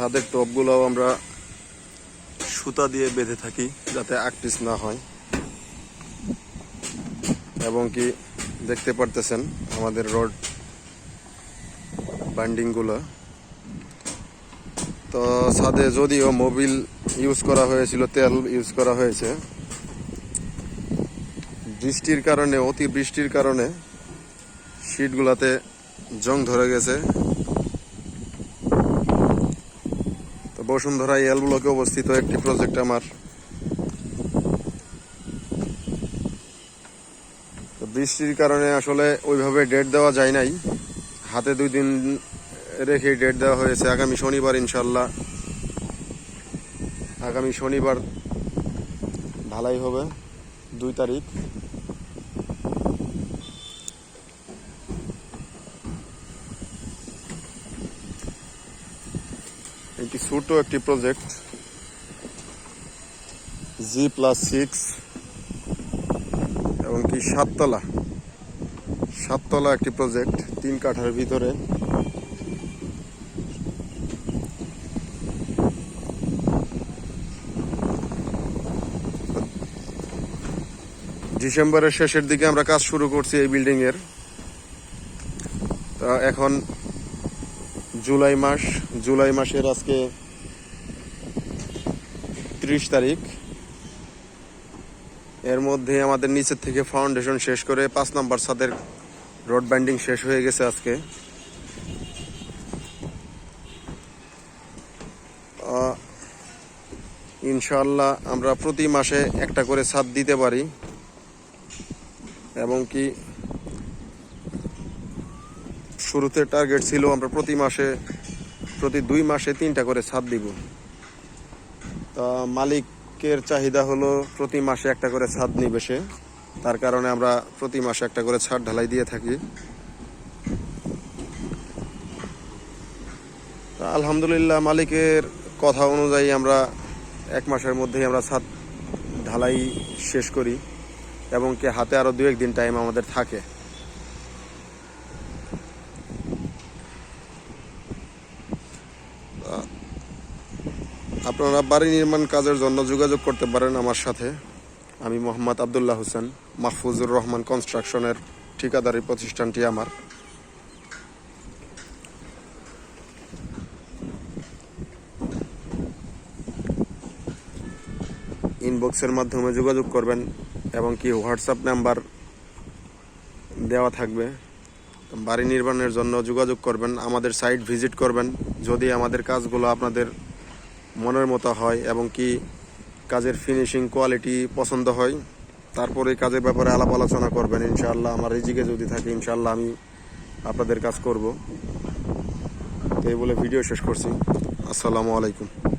ছাদের টপগুলো আমরা সুতা দিয়ে বেঁধে থাকি যাতে আকটিস না হয়। এবং কি দেখতে পারতেছেন আমাদের রড বাইন্ডিংগুলো তো ছাদে যদিও মোবিল ইউজ করা হয়েছিল, তেল ইউজ করা হয়েছে। বৃষ্টির কারণে অতি বৃষ্টির কারণে শীটগুলাতে জং ধরে গেছে তো বসুন্ধরা এল ব্লকে অবস্থিত একটি প্রজেক্ট আমার। বৃষ্টির কারণে আসলে ওইভাবে ডেট দেওয়া যায় নাই। হাতে দুই দিন রেখে ডেট দেওয়া হয়েছে। আগামী শনিবার ইনশাল্লাহ আগামী শনিবার ঢালাই হবে দুই তারিখ। একটি ছোট একটি প্রজেক্ট জি প্লাস সিক্স এবং কি সাততলা। সাততলা একটি প্রজেক্ট তিন কাঠার ভিতরে। ডিসেম্বরের শেষের দিকে আমরা কাজ শুরু করছি এই বিল্ডিং এর। তা এখন জুলাই মাস, জুলাই মাসের আজকে ত্রিশ তারিখ। এর মধ্যে আমাদের নিচের থেকে ফাউন্ডেশন শেষ করে পাঁচ নম্বর ছাদের রড বাইন্ডিং শেষ হয়ে গেছে আজকে। ইনশাল্লাহ আমরা প্রতি মাসে একটা করে ছাদ দিতে পারি। এবং কি শুরুতে টার্গেট ছিল, আমরা প্রতি মাসে, প্রতি দুই মাসে তিনটা করে ছাদ দিব। তা মালিকের চাহিদা হলো প্রতি মাসে একটা করে ছাদ নিবে সে। তার কারণে আমরা প্রতি মাসে একটা করে ছাদ ঢালাই দিয়ে থাকি। আলহামদুলিল্লাহ মালিকের কথা অনুযায়ী আমরা এক মাসের মধ্যেই আমরা ছাদ ঢালাই শেষ করি এবং কি হাতে আরও দু একদিন টাইম আমাদের থাকে। আপনারা বাড়ি নির্মাণ কাজের জন্য যোগাযোগ করতে পারেন আমার সাথে। আমি মোহাম্মদ আবদুল্লাহ হোসেন, মাহফুজুর রহমান কনস্ট্রাকশনের ঠিকাদারি প্রতিষ্ঠানটি আমার। ইনবক্সের মাধ্যমে যোগাযোগ করবেন এবং কি হোয়াটসঅ্যাপ নাম্বার দেওয়া থাকবে। বাড়ি নির্মাণের জন্য যোগাযোগ করবেন, আমাদের সাইট ভিজিট করবেন। যদি আমাদের কাজগুলো আপনাদের মনের মতো হয় এবং কি কাজের ফিনিশিং কোয়ালিটি পছন্দ হয়। তারপরে কাজের ব্যাপারে আলাপ আলোচনা করবেন, ইনশাআল্লাহ। আমার রিজিকে যদি থাকে, ইনশাআল্লাহ আমি আপনাদের কাজ করব। তো এই বলে ভিডিও শেষ করছি। আসসালামু আলাইকুম।